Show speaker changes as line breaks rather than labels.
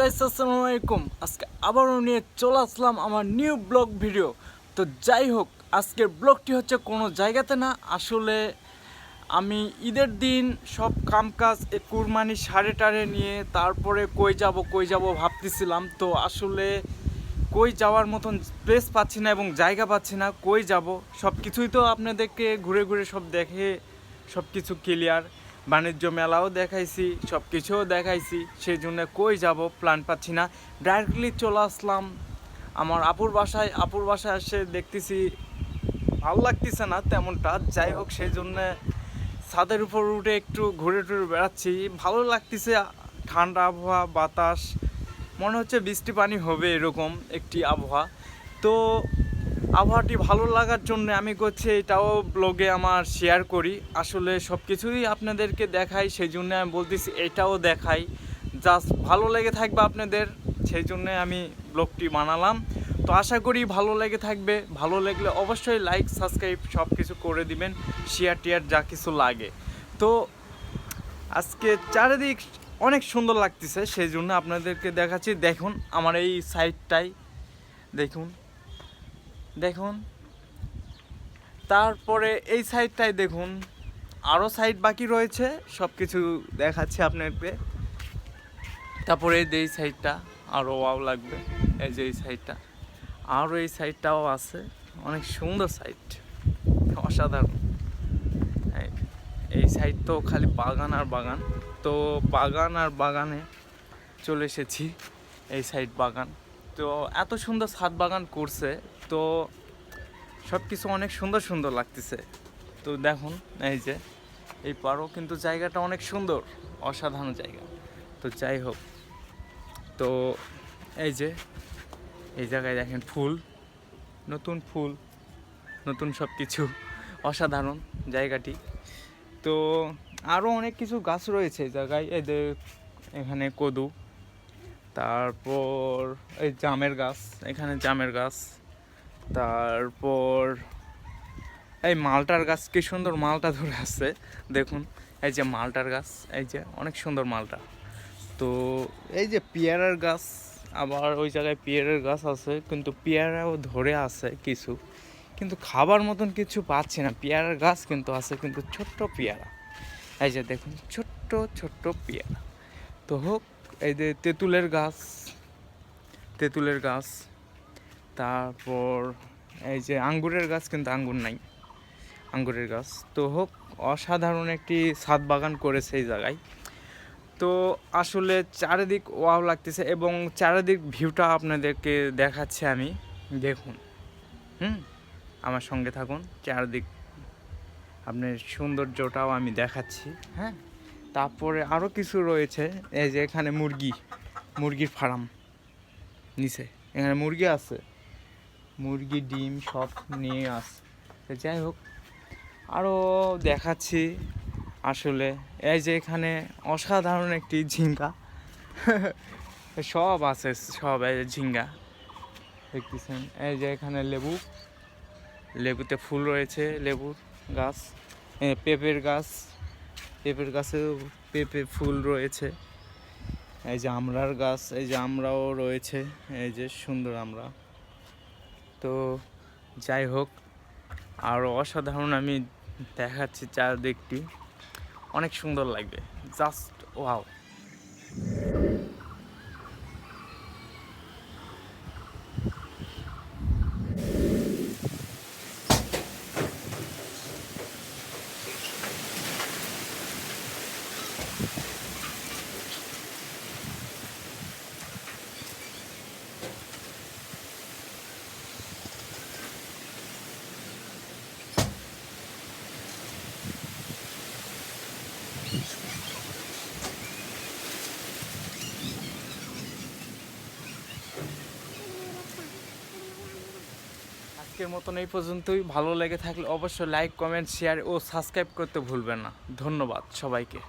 Guys আসসালামু আলাইকুম আজকে আবারও নিয়ে চলে আসলাম আমার নিউ ব্লগ ভিডিও তো যাই হোক, আজকের ব্লগটি হচ্ছে কোনো জায়গাতে না। আসলে আমি ঈদের দিন সব কামকাজ কুরবানি সাড়ে টাড়ে নিয়ে তারপরে কই যাব কই যাব ভাবতেছিলাম। তো আসলে কই যাওয়ার মতন প্লেস পাচ্ছি না এবং জায়গা পাচ্ছি না, কই যাব। সব কিছুই তো আপনাদেরকে ঘুরে ঘুরে সব দেখে সব কিছু ক্লিয়ার বাণিজ্য মেলাও দেখাইছি সব কিছুও দেখাইছি সেই জন্য কই যাব প্ল্যান পাচ্ছি না। ডাইরেক্টলি চলে আসলাম। আমার আপুর বাসায় আপুর বাসায় এসে দেখতেছি, ভালো লাগতেছে না তেমনটা, যাই হোক সেই জন্য ছাদের উপর উঠে একটু ঘুরে টুরে বেড়াচ্ছি। ভালো লাগতেছে, ঠান্ডা আবহাওয়া, বাতাস, মনে হচ্ছে বৃষ্টি পানি হবে এরকম একটি আবহাওয়া। তো আবহাওয়াটি ভালো লাগার জন্য আমি করছি এটাও ব্লগে আমার শেয়ার করি। আসলে সব কিছুই আপনাদেরকে দেখাই সেই জন্য আমি বলতেছি এটাও দেখাই। জাস্ট ভালো লেগে থাকবে আপনাদের সেই জন্য আমি ব্লগটি বানালাম। তো আশা করি ভালো লেগে থাকবে। ভালো লাগলে অবশ্যই লাইক সাবস্ক্রাইব সব কিছু করে দিবেন শেয়ার টিয়ার যা কিছু লাগে। তো আজকে চারিদিক অনেক সুন্দর লাগতেছে সেই জন্য আপনাদেরকে দেখাচ্ছি। দেখুন আমার এই সাইডটাই দেখুন। দেখুন। তারপরে এই সাইডটাই দেখুন। আরও সাইড বাকি রয়েছে সব কিছু দেখাচ্ছি আপনাকে। তারপরে এই সাইডটা আরও ওয়াও লাগবে। এই যে এই সাইডটা। আরও এই সাইডটাও আছে। অনেক সুন্দর সাইড। অসাধারণ। এই সাইড তো খালি বাগান আর বাগান। তো বাগান আর বাগানে চলে এসেছি। এই সাইড বাগান। তো এত সুন্দর ছাদ বাগান করছে, তো সব কিছু অনেক সুন্দর সুন্দর লাগতেছে। তো দেখুন, এই যে, এই পারও কিন্তু জায়গাটা অনেক সুন্দর, অসাধারণ জায়গা। তো যাই হোক, তো এই যে, এই জায়গায় দেখেন ফুল, নতুন ফুল, নতুন সব কিছু অসাধারণ জায়গাটি। তো আরও অনেক কিছু গাছ রয়েছে জায়গায় যে এখানে কদু তারপর এই জামের গাছ, এখানে জামের গাছ। তারপর এই মালটার গাছ, কি সুন্দর মালটা ধরে আছে, দেখুন। এই যে মালটার গাছ, এই যে অনেক সুন্দর মালটা। তো এই যে পেয়ারার গাছ, আবার ওই জায়গায় পেয়ারার গাছ আছে, কিন্তু পেয়ারাও ধরে আছে কিছু। কিন্তু খাবার মতন কিছু পাচ্ছি না। পেয়ারার গাছ কিন্তু আছে, কিন্তু ছোট্ট পেয়ারা। এই যে দেখুন, ছোট্ট ছোট্ট পেয়ারা। তো হোক এই যে তেঁতুলের গাছ তেঁতুলের গাছ। তারপর এই যে আঙ্গুরের গাছ কিন্তু আঙ্গুর নাই, আঙ্গুরের গাছ। তো হোক, অসাধারণ একটি ছাদ বাগান করেছে এই জায়গায়। তো আসলে চারিদিক ওয়াও লাগতেছে এবং চারিদিক ভিউটা আপনাদেরকে দেখাচ্ছি আমি। দেখুন, হুম? আমার সঙ্গে থাকুন, চারিদিক, আপনার সৌন্দর্যটাও আমি দেখাচ্ছি হ্যাঁ? তারপরে আরও কিছু রয়েছে। এই যে এখানে মুরগি, মুরগির ফার্ম নিচে। এখানে মুরগি আছে। মুরগি, ডিম সব নিয়ে আস যাই হোক আরও দেখাচ্ছি আসলে। এই যে এখানে অসাধারণ একটি ঝিঙ্গা। সব আছে, সব এই যে ঝিঙ্গা। দেখতেছেন? এই যে এখানে লেবু। লেবুতে ফুল রয়েছে, লেবুর গাছ পেঁপের গাছ। পেঁপের গাছেও পেঁপে ফুল রয়েছে। এই যে আমড়ার গাছ, এই যে আমরাও রয়েছে, এই যে সুন্দর আমরা। তো যাই হোক, আর অসাধারণ আমি দেখাচ্ছি চারদিকটি। অনেক সুন্দর লাগবে। Just wow. আজকের মতন এই পর্যন্তই। ভালো লেগে থাকলে অবশ্যই লাইক কমেন্ট শেয়ার ও সাবস্ক্রাইব করতে ভুলবেন না। ধন্যবাদ সবাইকে।